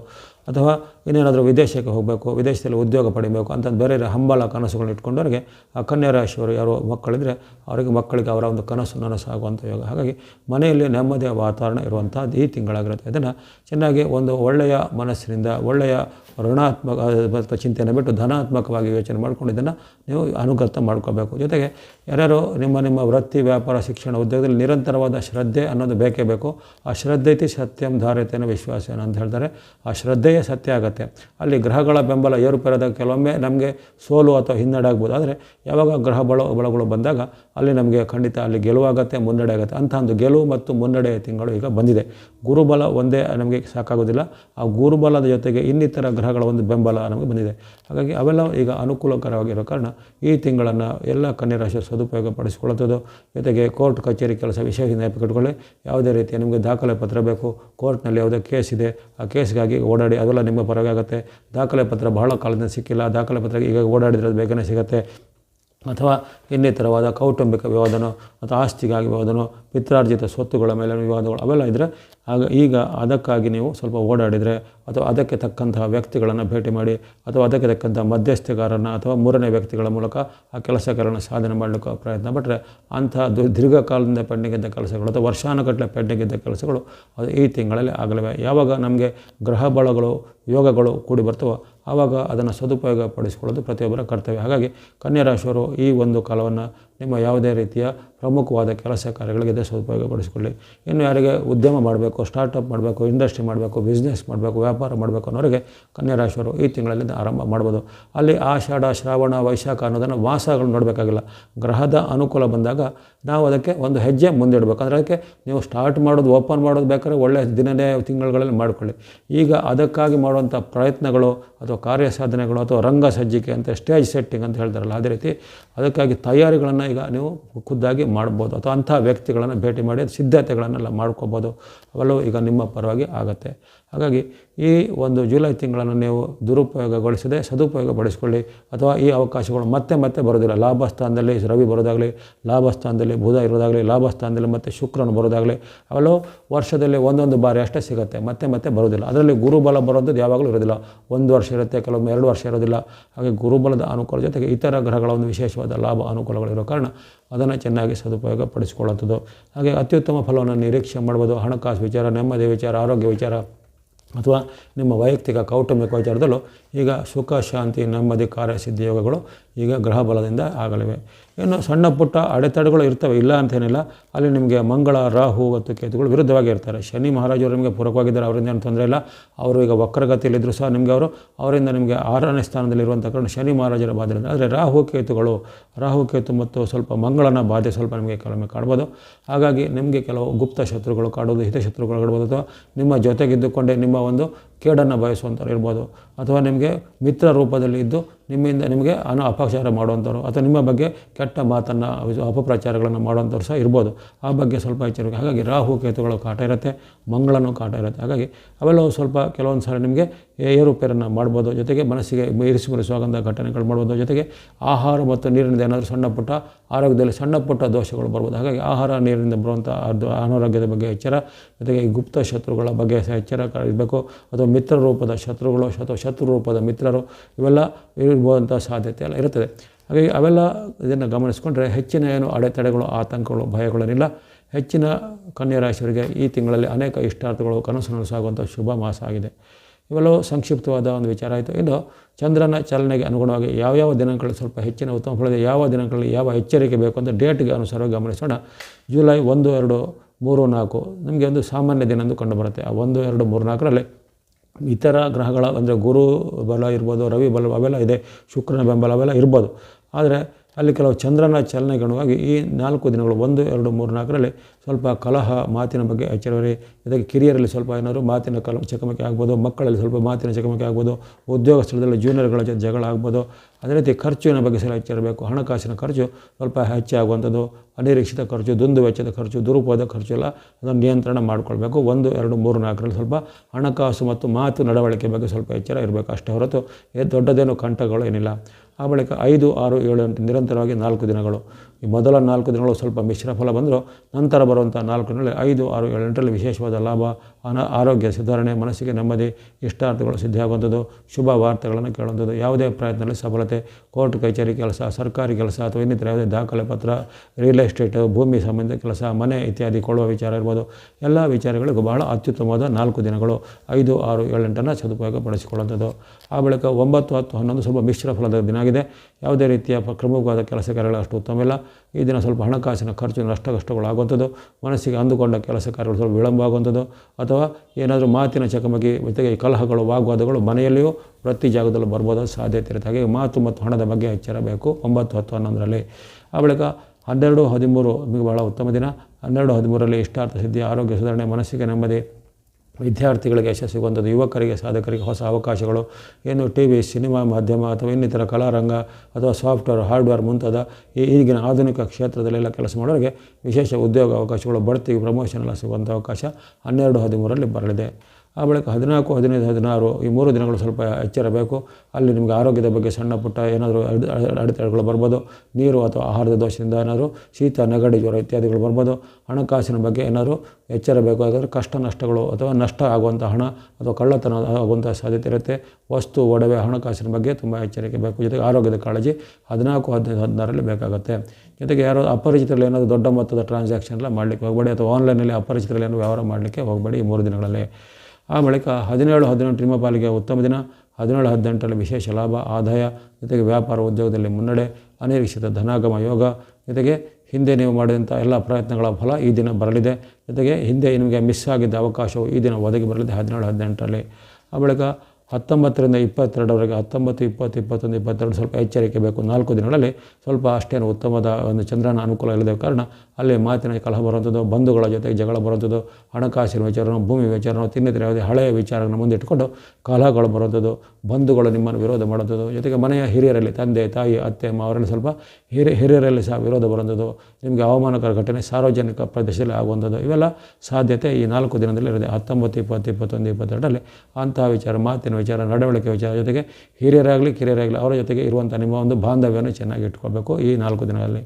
ಅಥವಾ ಇನ್ನೇನಾದರೂ ವಿದೇಶಕ್ಕೆ ಹೋಗಬೇಕು, ವಿದೇಶದಲ್ಲಿ ಉದ್ಯೋಗ ಪಡಿಬೇಕು ಅಂತ ಬೇರೆ ಹಂಬಲ ಕನಸುಗಳನ್ನ ಇಟ್ಕೊಂಡವರಿಗೆ ಆ ಕನ್ಯಾ ಯಾರು ಮಕ್ಕಳಿದ್ರೆ ಅವರಿಗೆ ಮಕ್ಕಳಿಗೆ ಅವರ ಒಂದು ಕನಸು ನನಸಾಗುವಂಥ ಯೋಗ. ಹಾಗಾಗಿ ಮನೆಯಲ್ಲಿ ನೆಮ್ಮದಿಯ ವಾತಾವರಣ ಇರುವಂಥದ್ದು ಈ ತಿಂಗಳಾಗಿರುತ್ತೆ. ಇದನ್ನು ಚೆನ್ನಾಗಿ ಒಂದು ಒಳ್ಳೆಯ ಮನಸ್ಸಿನಿಂದ, ಒಳ್ಳೆಯ ಋಣಾತ್ಮಕ, ಚಿಂತೆಯನ್ನು ಬಿಟ್ಟು ಧನಾತ್ಮಕವಾಗಿ ಯೋಚನೆ ಮಾಡ್ಕೊಂಡು ಇದನ್ನು ನೀವು ಅನುಗತ ಮಾಡ್ಕೋಬೇಕು. ಜೊತೆಗೆ ಯಾರ್ಯಾರು ನಿಮ್ಮ ನಿಮ್ಮ ವೃತ್ತಿ, ವ್ಯಾಪಾರ, ಶಿಕ್ಷಣ ಉದ್ಯೋಗದಲ್ಲಿ ನಿರಂತರವಾದ ಶ್ರದ್ಧೆ ಅನ್ನೋದು ಬೇಕೇ ಬೇಕು. ಆ ಶ್ರದ್ಧೆತಿ ಸತ್ಯಂ ವಿಶ್ವಾಸ ವಿಶ್ವಾಸನ ಅಂತ ಹೇಳ್ತಾರೆ. ಆ ಶ್ರದ್ಧೆಯೇ ಸತ್ಯ ಆಗುತ್ತೆ. ಅಲ್ಲಿ ಗ್ರಹಗಳ ಬೆಂಬಲ ಏರುಪೇರಾದಾಗ ಕೆಲವೊಮ್ಮೆ ನಮಗೆ ಸೋಲು ಅಥವಾ ಹಿನ್ನಡೆ ಆದರೆ ಯಾವಾಗ ಗ್ರಹ ಬಳ ಬಳಗಳು ಬಂದಾಗ ಅಲ್ಲಿ ನಮಗೆ ಖಂಡಿತ ಅಲ್ಲಿ ಗೆಲುವಾಗತ್ತೆ ಮುನ್ನಡೆ ಆಗುತ್ತೆ. ಅಂಥ ಒಂದು ಗೆಲುವು ಮತ್ತು ಮುನ್ನಡೆ ತಿಂಗಳು ಈಗ ಬಂದಿದೆ. ಗುರುಬಲ ಒಂದೇ ನಮಗೆ ಸಾಕಾಗೋದಿಲ್ಲ. ಆ ಗುರುಬಲದ ಜೊತೆಗೆ ಇನ್ನಿತರ ಗ್ರಹಗಳ ಒಂದು ಬೆಂಬಲ ನಮಗೆ ಬಂದಿದೆ. ಹಾಗಾಗಿ ಅವೆಲ್ಲ ಈಗ ಅನುಕೂಲಕರವಾಗಿರೋ ಕಾರಣ ಈ ತಿಂಗಳನ್ನು ಎಲ್ಲ ಕನ್ಯಾ ರಾಶಿಯ ಸದುಪಯೋಗ ಪಡಿಸಿಕೊಳ್ಳುತ್ತದೆ ಜೊತೆಗೆ ಕೋರ್ಟ್ ಕಚೇರಿ ಕೆಲಸ ವಿಶೇಷ ನೆನಪಿಟ್ಕೊಳ್ಳಿ ಯಾವುದೇ ರೀತಿಯ ನಿಮಗೆ ದಾಖಲೆ ಪತ್ರ ಬೇಕು, ಕೋರ್ಟ್ನಲ್ಲಿ ಯಾವುದೇ ಕೇಸ್ ಇದೆ, ಆ ಕೇಸ್ಗಾಗಿ ಓಡಾಡಿ ಅದೆಲ್ಲ ನಿಮಗೆ ಪರವಾಗಿ ಆಗುತ್ತೆ. ದಾಖಲೆ ಪತ್ರ ಬಹಳ ಕಾಲದಿಂದ ಸಿಕ್ಕಿಲ್ಲ, ದಾಖಲೆ ಪತ್ರ ಈಗ ಓಡಾಡಿದ್ರೆ ಬೇಗನೆ ಸಿಗುತ್ತೆ. ಅಥವಾ ಇನ್ನಿತರವಾದ ಕೌಟುಂಬಿಕ ವಿವಾದನೋ ಅಥವಾ ಆಸ್ತಿಗಾಗಿ ವಿವಾದನೋ, ಪಿತ್ರಾರ್ಜಿತ ಸ್ವತ್ತುಗಳ ಮೇಲೆ ವಿವಾದಗಳು, ಅವೆಲ್ಲ ಇದ್ದರೆ ಆಗ ಈಗ ಅದಕ್ಕಾಗಿ ನೀವು ಸ್ವಲ್ಪ ಓಡಾಡಿದರೆ ಅಥವಾ ಅದಕ್ಕೆ ತಕ್ಕಂತಹ ವ್ಯಕ್ತಿಗಳನ್ನು ಭೇಟಿ ಮಾಡಿ ಅಥವಾ ಅದಕ್ಕೆ ತಕ್ಕಂಥ ಮಧ್ಯಸ್ಥಗಾರನ ಅಥವಾ ಮೂರನೇ ವ್ಯಕ್ತಿಗಳ ಮೂಲಕ ಆ ಕೆಲಸಗಳನ್ನು ಸಾಧನೆ ಮಾಡಲಿಕ್ಕೆ ಪ್ರಯತ್ನ ಪಟ್ಟರೆ ಅಂಥ ದು ದೀರ್ಘಕಾಲದಿಂದ ಪೆಂಡಿಂಗಿದ್ದ ಕೆಲಸಗಳು ಅಥವಾ ವರ್ಷಾನುಗಟ್ಟಲೆ ಪೆಂಡಿಂಗಿದ್ದ ಕೆಲಸಗಳು ಅದು ಈ ತಿಂಗಳಲ್ಲಿ ಆಗಲಿವೆ. ಯಾವಾಗ ನಮಗೆ ಗ್ರಹ ಬಳಗಳು ಯೋಗಗಳು ಕೂಡಿ ಬರ್ತವೋ ಆವಾಗ ಅದನ್ನು ಸದುಪಯೋಗ ಪಡಿಸಿಕೊಳ್ಳೋದು ಪ್ರತಿಯೊಬ್ಬರ ಕರ್ತವ್ಯ. ಹಾಗಾಗಿ ಕನ್ಯಾ ರಾಶಿಯವರು ಈ ಒಂದು ಕಾಲವನ್ನು ನಿಮ್ಮ ಯಾವುದೇ ರೀತಿಯ ಪ್ರಮುಖವಾದ ಕೆಲಸ ಕಾರ್ಯಗಳಿಗೆ ಇದೇ ಸದುಪಯೋಗಪಡಿಸಿಕೊಳ್ಳಿ. ಇನ್ನು ಯಾರಿಗೆ ಉದ್ಯಮ ಮಾಡಬೇಕು ಸ್ಟಾರ್ಟಪ್ ಮಾಡಬೇಕು ಇಂಡಸ್ಟ್ರಿ ಮಾಡಬೇಕು ಬಿಸ್ನೆಸ್ ಮಾಡಬೇಕು, ವ್ಯಾಪಾರ ಮಾಡಬೇಕು ಅನ್ನೋರಿಗೆ ಕನ್ಯಾ ರಾಶಿಯವರು ಈ ತಿಂಗಳಲ್ಲಿ ಆರಂಭ ಮಾಡ್ಬೋದು. ಅಲ್ಲಿ ಆಷಾಢ ಶ್ರಾವಣ, ವೈಶಾಖ ಅನ್ನೋದನ್ನು ಮಾಸಗಳು ನೋಡಬೇಕಾಗಿಲ್ಲ. ಗ್ರಹದ ಅನುಕೂಲ ಬಂದಾಗ ನಾವು ಅದಕ್ಕೆ ಒಂದು ಹೆಜ್ಜೆ ಮುಂದಿಡಬೇಕು. ಅಂದರೆ ಅದಕ್ಕೆ ನೀವು ಸ್ಟಾರ್ಟ್ ಮಾಡೋದು ಓಪನ್ ಮಾಡೋದು ಬೇಕಾದ್ರೆ ಒಳ್ಳೆಯ ದಿನನೇ ತಿಂಗಳುಗಳಲ್ಲಿ ಮಾಡಿಕೊಳ್ಳಿ. ಈಗ ಅದಕ್ಕಾಗಿ ಮಾಡುವಂಥ ಪ್ರಯತ್ನಗಳು ಅಥವಾ ಕಾರ್ಯ ಸಾಧನೆಗಳು ಅಥವಾ ರಂಗ ಸಜ್ಜಿಕೆ ಅಂತ ಸ್ಟೇಜ್ ಸೆಟ್ಟಿಂಗ್ ಅಂತ ಹೇಳ್ತಾರಲ್ಲ, ಅದೇ ರೀತಿ ಅದಕ್ಕಾಗಿ ತಯಾರಿಗಳನ್ನು ಈಗ ನೀವು ಖುದ್ದಾಗಿ ಮಾಡ್ಬೋದು ಅಥವಾ ಅಂಥ ವ್ಯಕ್ತಿಗಳನ್ನು ಭೇಟಿ ಮಾಡಿ ಸಿದ್ಧತೆಗಳನ್ನೆಲ್ಲ ಮಾಡ್ಕೋಬೋದು. ಅವೆಲ್ಲವೂ ಈಗ ನಿಮ್ಮ ಪರವಾಗಿ ಆಗುತ್ತೆ. ಹಾಗಾಗಿ ಈ ಒಂದು ಜುಲೈ ತಿಂಗಳನ್ನು ನೀವು ದುರುಪಯೋಗಗೊಳಿಸದೆ ಸದುಪಯೋಗ ಪಡಿಸ್ಕೊಳ್ಳಿ ಅಥವಾ ಈ ಅವಕಾಶಗಳು ಮತ್ತೆ ಮತ್ತೆ ಬರೋದಿಲ್ಲ ಲಾಭ ಸ್ಥಾನದಲ್ಲಿ ರವಿ ಬರೋದಾಗಲಿ ಲಾಭ ಸ್ಥಾನದಲ್ಲಿ ಬುಧ ಇರೋದಾಗಲಿ ಲಾಭ ಸ್ಥಾನದಲ್ಲಿ ಮತ್ತು ಶುಕ್ರನು ಬರೋದಾಗಲಿ ಅವೆಲ್ಲವೂ ವರ್ಷದಲ್ಲಿ ಒಂದೊಂದು ಬಾರಿ ಅಷ್ಟೇ ಸಿಗುತ್ತೆ. ಮತ್ತೆ ಮತ್ತೆ ಬರೋದಿಲ್ಲ ಅದರಲ್ಲಿ ಗುರುಬಲ ಬರೋದು ಯಾವಾಗಲೂ ಇರೋದಿಲ್ಲ ಒಂದು ವರ್ಷ ಇರುತ್ತೆ, ಕೆಲವೊಮ್ಮೆ ಎರಡು ವರ್ಷ ಇರೋದಿಲ್ಲ ಹಾಗೆ ಗುರುಬಲದ ಅನುಕೂಲ ಜೊತೆಗೆ ಇತರ ಗ್ರಹಗಳ ಒಂದು ವಿಶೇಷವಾದ ಲಾಭ ಅನುಕೂಲಗಳಿರೋ ಕಾರಣ ಅದನ್ನು ಚೆನ್ನಾಗಿ ಸದುಪಯೋಗ ಪಡಿಸಿಕೊಳ್ಳುವಂಥದ್ದು ಹಾಗೆ ಅತ್ಯುತ್ತಮ ಫಲವನ್ನು ನಿರೀಕ್ಷೆ ಮಾಡ್ಬೋದು. ಹಣಕಾಸು ವಿಚಾರ, ನೆಮ್ಮದಿ ವಿಚಾರ, ಆರೋಗ್ಯ ವಿಚಾರ. ಅಥವಾ ನಿಮ್ಮ ವೈಯಕ್ತಿಕ ಕೌಟುಂಬಿಕ ವಿಚಾರದಲ್ಲೂ ಈಗ ಸುಖ ಶಾಂತಿ ನೆಮ್ಮದಿ ಕಾರ್ಯಸಿದ್ಧಿ ಯೋಗಗಳು ಈಗ ಗ್ರಹಬಲದಿಂದ ಆಗಲಿವೆ. ಇನ್ನು ಸಣ್ಣ ಪುಟ್ಟ ಅಡೆತಡೆಗಳು ಇರ್ತವೆ, ಇಲ್ಲ ಅಂತೇನಿಲ್ಲ. ಅಲ್ಲಿ ನಿಮಗೆ ಮಂಗಳ, ರಾಹು ಮತ್ತು ಕೇತುಗಳು ವಿರುದ್ಧವಾಗಿ ಇರ್ತಾರೆ. ಶನಿ ಮಹಾರಾಜರು ನಿಮಗೆ ಪೂರಕವಾಗಿದ್ದಾರೆ, ಅವರಿಂದ ಏನು ತೊಂದರೆ ಇಲ್ಲ. ಅವರು ಈಗ ವಕ್ರಗತಿಯಲ್ಲಿದ್ದರೂ ಸಹ ನಿಮಗೆ ಅವರು, ಅವರಿಂದ ನಿಮಗೆ ಆರನೇ ಸ್ಥಾನದಲ್ಲಿರುವಂಥ ಕಾರಣ ಶನಿ ಮಹಾರಾಜರ ಬಾಧೆ ಆದರೆ ರಾಹು ಕೇತುಗಳು, ರಾಹು ಕೇತು ಮತ್ತು ಸ್ವಲ್ಪ ಮಂಗಳನ ಬಾಧೆ ಸ್ವಲ್ಪ ನಿಮಗೆ ಕೆಲವೊಮ್ಮೆ ಕಾಡ್ಬೋದು ಹಾಗಾಗಿ ನಿಮಗೆ ಕೆಲವು ಗುಪ್ತ ಶತ್ರುಗಳು ಕಾಡೋದು ಹಿತಶತ್ರುಗಳು ಕಾಡ್ಬೋದು ಅಥವಾ ನಿಮ್ಮ ಜೊತೆಗಿದ್ದುಕೊಂಡೇ ನಿಮ್ಮ ಒಂದು ಕೇಡನ್ನು ಬಯಸುವಂಥವ್ರು ಇರ್ಬೋದು. ಅಥವಾ ನಿಮಗೆ ಮಿತ್ರ ರೂಪದಲ್ಲಿ ಇದ್ದು ನಿಮ್ಮಿಂದ ನಿಮಗೆ ಅನು ಅಪಚಾರ ಮಾಡುವಂಥವ್ರು ಅಥವಾ ನಿಮ್ಮ ಬಗ್ಗೆ ಕೆಟ್ಟ ಮಾತನ್ನು ಅಪಪ್ರಚಾರಗಳನ್ನು ಮಾಡುವಂಥವ್ರು ಸಹ ಇರ್ಬೋದು. ಆ ಬಗ್ಗೆ ಸ್ವಲ್ಪ ಎಚ್ಚರಿಕೆ. ಹಾಗಾಗಿ ರಾಹು, ಕೇತುಗಳು ಕಾಟ ಇರುತ್ತೆ, ಮಂಗಳನೂ ಕಾಟ ಇರುತ್ತೆ. ಹಾಗಾಗಿ ಅವೆಲ್ಲವೂ ಸ್ವಲ್ಪ ಕೆಲವೊಂದು ಸಾರಿ ನಿಮಗೆ ಏರುಪೇರನ್ನು ಮಾಡ್ಬೋದು. ಜೊತೆಗೆ ಮನಸ್ಸಿಗೆ ಇರಿಸಿ ಮುರಿಸುವಾಗಂಥ ಘಟನೆಗಳು ಮಾಡ್ಬೋದು. ಜೊತೆಗೆ ಆಹಾರ ಮತ್ತು ನೀರಿನಿಂದ ಏನಾದರೂ ಸಣ್ಣ ಪುಟ್ಟ ಆರೋಗ್ಯದಲ್ಲಿ ಸಣ್ಣ ಪುಟ್ಟ ದೋಷಗಳು ಬರ್ಬೋದು. ಹಾಗಾಗಿ ಆಹಾರ ನೀರಿನಿಂದ ಬರುವಂಥ ಅನಾರೋಗ್ಯದ ಬಗ್ಗೆ ಎಚ್ಚರ, ಜೊತೆಗೆ ಗುಪ್ತ ಶತ್ರುಗಳ ಬಗ್ಗೆ ಸಹ ಎಚ್ಚರ ಇರಬೇಕು ಅಥವಾ ಮಿತ್ರ ರೂಪದ ಶತ್ರುಗಳು, ಅಥವಾ ಶತ್ರು ರೂಪದ ಮಿತ್ರರು, ಇವೆಲ್ಲ ಇರ್ಬೋದಂಥ ಸಾಧ್ಯತೆ ಎಲ್ಲ ಇರುತ್ತದೆ. ಹಾಗಾಗಿ ಅವೆಲ್ಲ ಇದನ್ನು ಗಮನಿಸಿಕೊಂಡ್ರೆ ಹೆಚ್ಚಿನ ಏನು ಅಡೆತಡೆಗಳು, ಆತಂಕಗಳು, ಭಯಗಳೇನಿಲ್ಲ. ಹೆಚ್ಚಿನ ಕನ್ಯಾ ರಾಶಿಯವರಿಗೆ ಈ ತಿಂಗಳಲ್ಲಿ ಅನೇಕ ಇಷ್ಟಾರ್ಥಗಳು, ಕನಸು ನನಸಾಗುವಂಥ ಶುಭ ಮಾಸ ಆಗಿದೆ. ಇವೆಲ್ಲವೂ ಸಂಕ್ಷಿಪ್ತವಾದ ಒಂದು ವಿಚಾರ ಆಯಿತು. ಇನ್ನು ಚಂದ್ರನ ಚಲನೆಗೆ ಅನುಗುಣವಾಗಿ ಯಾವ ಯಾವ ದಿನಗಳಲ್ಲಿ ಸ್ವಲ್ಪ ಹೆಚ್ಚಿನ ಉತ್ತಮ ಫಲದ ಯಾವ ದಿನಗಳಲ್ಲಿ ಯಾವ ಎಚ್ಚರಿಕೆ ಬೇಕು ಅಂತ ಡೇಟ್ಗೆ ಅನುಸಾರವಾಗಿ ಗಮನಿಸೋಣ. ಜುಲೈ ಒಂದು, ಎರಡು, ಮೂರು, ನಾಲ್ಕು. ನಿಮಗೆ ಒಂದು ಸಾಮಾನ್ಯ ದಿನ ಎಂದು ಕಂಡುಬರುತ್ತೆ. ಆ ಒಂದು, ಎರಡು, ಮೂರು, ನಾಲ್ಕರಲ್ಲಿ ಇತರ ಗ್ರಹಗಳ, ಅಂದರೆ ಗುರು ಬಲ ಇರ್ಬೋದು, ರವಿ ಬಲ ಅವೆಲ್ಲ ಇದೆ, ಶುಕ್ರನ ಬೆಂಬಲ ಅವೆಲ್ಲ ಇರ್ಬೋದು. ಆದರೆ ಅಲ್ಲಿ ಕೆಲವು ಚಂದ್ರನ ಚಲನೆಗೆ ಅನುವಾಗಿ ಈ ನಾಲ್ಕು ದಿನಗಳು, ಒಂದು, ಎರಡು, ಮೂರು, ನಾಲ್ಕರಲ್ಲಿ ಸ್ವಲ್ಪ ಕಲಹ, ಮಾತಿನ ಬಗ್ಗೆ ಎಚ್ಚರವರಿ, ಇದಕ್ಕೆ ಕಿರಿಯರಲ್ಲಿ ಸ್ವಲ್ಪ ಏನಾದರೂ ಮಾತಿನ ಕಲ ಚಕಮಕಿ ಆಗ್ಬೋದು, ಮಕ್ಕಳಲ್ಲಿ ಸ್ವಲ್ಪ ಮಾತಿನ ಚಕಮಕಿ ಆಗ್ಬೋದು, ಉದ್ಯೋಗ ಸ್ಥಳದಲ್ಲಿ ಜೂನಿಯರ್ಗಳ ಜೊತೆ ಜಗಳ ಆಗ್ಬೋದು, ಅದೇ ರೀತಿ ಖರ್ಚಿನ ಬಗ್ಗೆ ಸಹ ಎಚ್ಚರಬೇಕು. ಹಣಕಾಸಿನ ಖರ್ಚು ಸ್ವಲ್ಪ ಹೆಚ್ಚಾಗುವಂಥದ್ದು ಅನಿರೀಕ್ಷಿತ ಖರ್ಚು, ದುಂದು ವೆಚ್ಚದ ಖರ್ಚು ದುರುಪಯೋಗದ ಖರ್ಚು ಎಲ್ಲ ಅದನ್ನು ನಿಯಂತ್ರಣ ಮಾಡಿಕೊಳ್ಬೇಕು. ಒಂದು, ಎರಡು, ಮೂರು, ನಾಲ್ಕರಲ್ಲಿ ಸ್ವಲ್ಪ ಹಣಕಾಸು ಮತ್ತು ಮಾತು ನಡವಳಿಕೆ ಬಗ್ಗೆ ಸ್ವಲ್ಪ ಎಚ್ಚರ ಇರಬೇಕು. ಅಷ್ಟೇ ಹೊರತು ದೊಡ್ಡದೇನು ಕಂಟಗಳು ಏನಿಲ್ಲ. ಆ ಬಳಿಕ ಐದು, ಆರು, ಏಳು ಎಂಟು ನಿರಂತರವಾಗಿ ನಾಲ್ಕು ದಿನಗಳು. ಈ ಮೊದಲ ನಾಲ್ಕು ದಿನಗಳು ಸ್ವಲ್ಪ ಮಿಶ್ರ ಫಲ ಬಂದರೂ ನಂತರ ಬರುವಂಥ ನಾಲ್ಕು ದಿನಗಳಲ್ಲಿ ಐದು, ಆರು, ಏಳು ಎಂಟರಲ್ಲಿ ವಿಶೇಷವಾದ ಲಾಭ ಅನ ಆರೋಗ್ಯ ಸುಧಾರಣೆ, ಮನಸ್ಸಿಗೆ ನೆಮ್ಮದಿ, ಇಷ್ಟಾರ್ಥಗಳು ಸಿದ್ಧಿಯಾಗುವಂಥದ್ದು, ಶುಭ ವಾರ್ತೆಗಳನ್ನು ಕೇಳುವಂಥದ್ದು, ಯಾವುದೇ ಪ್ರಯತ್ನದಲ್ಲಿ ಸಫಲತೆ, ಕೋರ್ಟ್ ಕಚೇರಿ ಕೆಲಸ, ಸರ್ಕಾರಿ ಕೆಲಸ ಅಥವಾ ಇನ್ನಿತರ ಯಾವುದೇ ದಾಖಲೆ ಪತ್ರ ರಿಯಲ್ ಎಸ್ಟೇಟ್ ಭೂಮಿ ಸಂಬಂಧಿತ ಕೆಲಸ, ಮನೆ ಇತ್ಯಾದಿ ಕೊಳ್ಳುವ ವಿಚಾರ ಇರ್ಬೋದು. ಎಲ್ಲ ವಿಚಾರಗಳಿಗೂ ಬಹಳ ಅತ್ಯುತ್ತಮವಾದ ನಾಲ್ಕು ದಿನಗಳು, ಐದು, ಆರು, ಏಳೆಂಟನ್ನು ಸದುಪಯೋಗ ಸದುಪಯೋಗಪಡಿಸಿಕೊಳ್ಳುವಂಥದ್ದು. ಆ ಬಳಿಕ ಒಂಬತ್ತು, ಹತ್ತು, ಹನ್ನೊಂದು ಸ್ವಲ್ಪ ಮಿಶ್ರ ಫಲದ ದಿನ ಆಗಿದೆ. ಯಾವುದೇ ರೀತಿಯ ಪ್ರಮುಖವಾದ ಕೆಲಸ ಕಾರ್ಯಗಳು ಅಷ್ಟು ಉತ್ತಮ ಇಲ್ಲ. ಈ ದಿನ ಸ್ವಲ್ಪ ಹಣಕಾಸಿನ ಖರ್ಚು ನಷ್ಟ ಕಷ್ಟಗಳಾಗುವಂಥದ್ದು ಮನಸ್ಸಿಗೆ ಅಂದುಕೊಂಡ ಕೆಲಸ ಕಾರ್ಯಗಳು ಸ್ವಲ್ಪ ವಿಳಂಬ ಆಗುವಂಥದ್ದು ಅಥವಾ ಏನಾದರೂ ಮಾತಿನ ಚಕಮಕಿ, ಜೊತೆಗೆ ಕಲಹಗಳು, ವಾಗ್ವಾದಗಳು ಮನೆಯಲ್ಲಿಯೂ ಪ್ರತಿ ಜಾಗದಲ್ಲೂ ಬರ್ಬೋದಾದ ಸಾಧ್ಯತೆ ಇರುತ್ತೆ. ಹಾಗೆ ಮಾತು ಮತ್ತು ಹಣದ ಬಗ್ಗೆ ಎಚ್ಚರ ಬೇಕು ಒಂಬತ್ತು ಹತ್ತು ಹನ್ನೊಂದರಲ್ಲಿ. ಆ ಬಳಿಕ ಹನ್ನೆರಡು ಹದಿಮೂರು, ನಿಮಗೆ ಬಹಳ ಉತ್ತಮ ದಿನ. ಹನ್ನೆರಡು ಹದಿಮೂರರಲ್ಲಿ ಇಷ್ಟಾರ್ಥ ಸಿದ್ಧಿ, ಆರೋಗ್ಯ ಸುಧಾರಣೆ, ಮನಸ್ಸಿಗೆ ನೆಮ್ಮದಿ ವಿದ್ಯಾರ್ಥಿಗಳಿಗೆ ಯಶಸ್ಸು ಸಿಗುವಂಥದ್ದು ಯುವಕರಿಗೆ, ಸಾಧಕರಿಗೆ ಹೊಸ ಅವಕಾಶಗಳು. ಏನು ಟಿ ವಿ ಸಿನಿಮಾ ಮಾಧ್ಯಮ ಅಥವಾ ಇನ್ನಿತರ ಕಲಾರಂಗ ಅಥವಾ ಸಾಫ್ಟ್ವೇರ್, ಹಾರ್ಡ್ವೇರ್ ಮುಂತಾದ ಈಗಿನ ಆಧುನಿಕ ಕ್ಷೇತ್ರದಲ್ಲೆಲ್ಲ ಕೆಲಸ ಮಾಡೋರಿಗೆ ವಿಶೇಷ ಉದ್ಯೋಗ ಅವಕಾಶಗಳು ಬಡ್ತಿ ಪ್ರಮೋಷನ್ ಎಲ್ಲ ಸಿಗುವಂಥ ಅವಕಾಶ ಹನ್ನೆರಡು ಹದಿಮೂರರಲ್ಲಿ ಬರಲಿದೆ. ಆ ಬಳಿಕ ಹದಿನಾಲ್ಕು, ಹದಿನೈದು, ಹದಿನಾರು ಈ ಮೂರು ದಿನಗಳು ಸ್ವಲ್ಪ ಎಚ್ಚರ ಬೇಕು ಅಲ್ಲಿ ನಿಮಗೆ ಆರೋಗ್ಯದ ಬಗ್ಗೆ ಸಣ್ಣ ಪುಟ್ಟ ಏನಾದರೂ ಅಡೆ- ಅಡೆ- ಅಡೆತಡೆಗಳು ಬರ್ಬೋದು. ನೀರು ಅಥವಾ ಆಹಾರದ ದೋಷದಿಂದ ಏನಾದರೂ ಶೀತ, ನೆಗಡಿ ಜ್ವರ ಇತ್ಯಾದಿಗಳು ಬರ್ಬೋದು. ಹಣಕಾಸಿನ ಬಗ್ಗೆ ಏನಾದರೂ ಎಚ್ಚರ ಬೇಕು ಯಾಕಂದರೆ ಕಷ್ಟ ನಷ್ಟಗಳು ಅಥವಾ ನಷ್ಟ ಆಗುವಂಥ ಹಣ ಅಥವಾ ಕಳ್ಳತನ ಆಗುವಂಥ ಸಾಧ್ಯತೆ ಇರುತ್ತೆ. ವಸ್ತು, ಒಡವೆ, ಹಣಕಾಸಿನ ಬಗ್ಗೆ ತುಂಬ ಎಚ್ಚರಿಕೆ ಬೇಕು. ಜೊತೆಗೆ ಆರೋಗ್ಯದ ಕಾಳಜಿ ಹದಿನಾಲ್ಕು, ಹದಿನೈದು, ಹದಿನಾರರಲ್ಲಿ ಬೇಕಾಗುತ್ತೆ. ಜೊತೆಗೆ ಯಾರೋ ಅಪರಿಚಿತರಲ್ಲಿ ಏನಾದರೂ ದೊಡ್ಡ ಮೊತ್ತದ ಟ್ರಾನ್ಸಾಕ್ಷನ್ ಎಲ್ಲ ಮಾಡಲಿಕ್ಕೆ ಹೋಗಬೇಡಿ ಅಥವಾ ಆನ್ಲೈನಲ್ಲಿ ಅಪರಿಚಿತರಲ್ಲಿ ಏನೋ ವ್ಯವಹಾರ ಮಾಡಲಿಕ್ಕೆ ಹೋಗಬೇಡಿ ಈ ಮೂರು ದಿನಗಳಲ್ಲಿ. ಆ ಬಳಿಕ ಹದಿನೇಳು, ಹದಿನೆಂಟು ನಿಮ್ಮ ಪಾಲಿಗೆ ಉತ್ತಮ ದಿನ, ಹದಿನೇಳು, ಹದಿನೆಂಟರಲ್ಲಿ ವಿಶೇಷ ಲಾಭ, ಆದಾಯ, ಜೊತೆಗೆ ವ್ಯಾಪಾರ ಉದ್ಯೋಗದಲ್ಲಿ ಮುನ್ನಡೆ, ಅನಿರೀಕ್ಷಿತ ಧನಾಗಮ ಯೋಗ, ಜೊತೆಗೆ ಹಿಂದೆ ನೀವು ಮಾಡಿದಂಥ ಎಲ್ಲ ಪ್ರಯತ್ನಗಳ ಫಲ ಈ ದಿನ ಬರಲಿದೆ. ಜೊತೆಗೆ ಹಿಂದೆ ನಿಮಗೆ ಮಿಸ್ ಆಗಿದ್ದ ಅವಕಾಶವು ಈ ದಿನ ಒದಗಿ ಬರಲಿದೆ, ಹದಿನೇಳು, ಹದಿನೆಂಟರಲ್ಲಿ. ಆ ಬಳಿಕ ಹತ್ತೊಂಬತ್ತರಿಂದ ಇಪ್ಪತ್ತೆರಡವರೆಗೆ ಹತ್ತೊಂಬತ್ತು, ಇಪ್ಪತ್ತು, ಇಪ್ಪತ್ತೊಂದು, ಇಪ್ಪತ್ತೆರಡು ಸ್ವಲ್ಪ ಎಚ್ಚರಿಕೆ ಬೇಕು. ನಾಲ್ಕು ದಿನಗಳಲ್ಲಿ ಸ್ವಲ್ಪ ಅಷ್ಟೇನು ಉತ್ತಮದ ಒಂದು ಚಂದ್ರನ ಅನುಕೂಲ ಇಲ್ಲದ ಕಾರಣ ಅಲ್ಲಿ ಮಾತಿನ ಕಲಹ ಬರುವಂಥದ್ದು, ಬಂಧುಗಳ ಜೊತೆಗೆ ಜಗಳ ಬರುವಂಥದ್ದು, ಹಣಕಾಸಿನ ವಿಚಾರನೋ, ಭೂಮಿ ವಿಚಾರನೋ ತಿನ್ನಿದ್ರೆ ಯಾವುದೇ ಹಳೆಯ ವಿಚಾರಗಳನ್ನು ಮುಂದಿಟ್ಟುಕೊಂಡು ಕಲಹಗಳು ಬರುವಂಥದ್ದು, ಬಂಧುಗಳು ನಿಮ್ಮನ್ನು ವಿರೋಧ ಮಾಡುವಂಥದ್ದು, ಜೊತೆಗೆ ಮನೆಯ ಹಿರಿಯರಲ್ಲಿ ತಂದೆ, ತಾಯಿ, ಅತ್ತೆ, ಮಾವರಲ್ಲಿ ಸ್ವಲ್ಪ ಹಿರಿಯ ಹಿರಿಯರಲ್ಲಿ ಸಹ ವಿರೋಧ ಬರುವಂಥದ್ದು, ನಿಮಗೆ ಅವಮಾನಕರ ಘಟನೆ, ಸಾರ್ವಜನಿಕ ಪ್ರದೇಶದಲ್ಲಿ ಆಗುವಂಥದ್ದು, ಇವೆಲ್ಲ ಸಾಧ್ಯತೆ ಈ ನಾಲ್ಕು ದಿನದಲ್ಲಿ ಇರುತ್ತೆ. ಹತ್ತೊಂಬತ್ತು, ಇಪ್ಪತ್ತು, ಇಪ್ಪತ್ತೊಂದು, ಇಪ್ಪತ್ತೆರಡರಲ್ಲಿ ಅಂತಹ ವಿಚಾರ ಮಾತಿನ ವಿಚಾರ, ನಡವಳಿಕೆ ವಿಚಾರ ಜೊತೆಗೆ ಹಿರಿಯರಾಗಲಿ ಕಿರಿಯರಾಗಲಿ ಅವರ ಜೊತೆಗೆ ಇರುವಂಥ ನಿಮ್ಮ ಒಂದು ಬಾಂಧವ್ಯವನ್ನು ಚೆನ್ನಾಗಿ ಇಟ್ಕೋಬೇಕು ಈ ನಾಲ್ಕು ದಿನಗಳಲ್ಲಿ.